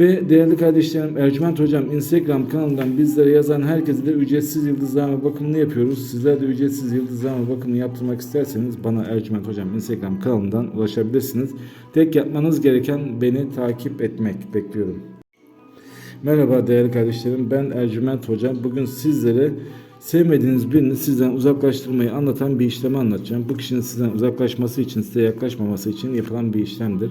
Ve değerli kardeşlerim Ercüment Hocam Instagram kanalından bizlere yazan herkese de ücretsiz yıldızlama bakımını yapıyoruz. Sizler de ücretsiz yıldızlama bakımını yaptırmak isterseniz bana Ercüment Hocam Instagram kanalından ulaşabilirsiniz. Tek yapmanız gereken beni takip etmek. Bekliyorum. Merhaba değerli kardeşlerim ben Ercüment Hocam. Bugün sizlere sevmediğiniz birini sizden uzaklaştırmayı anlatan bir işlemi anlatacağım. Bu kişinin sizden uzaklaşması için, size yaklaşmaması için yapılan bir işlemdir.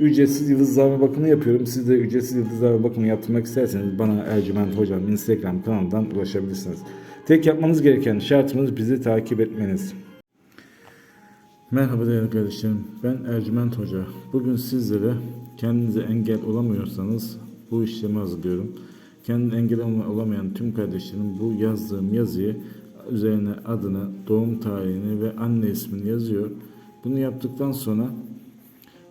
ücretsiz yıldızlama bakımı yapıyorum. Siz de ücretsiz yıldızlama bakımı yaptırmak isterseniz bana Ercüment Hocam Instagram kanalından ulaşabilirsiniz. Tek yapmanız gereken şartımız bizi takip etmeniz. Merhaba değerli kardeşlerim. Ben Ercüment Hoca. Bugün sizlere kendinize engel olamıyorsanız bu işlemi hazırlıyorum. Kendine engel olamayan tüm kardeşlerim bu yazdığım yazıyı üzerine adını, doğum tarihini ve anne ismini yazıyor. Bunu yaptıktan sonra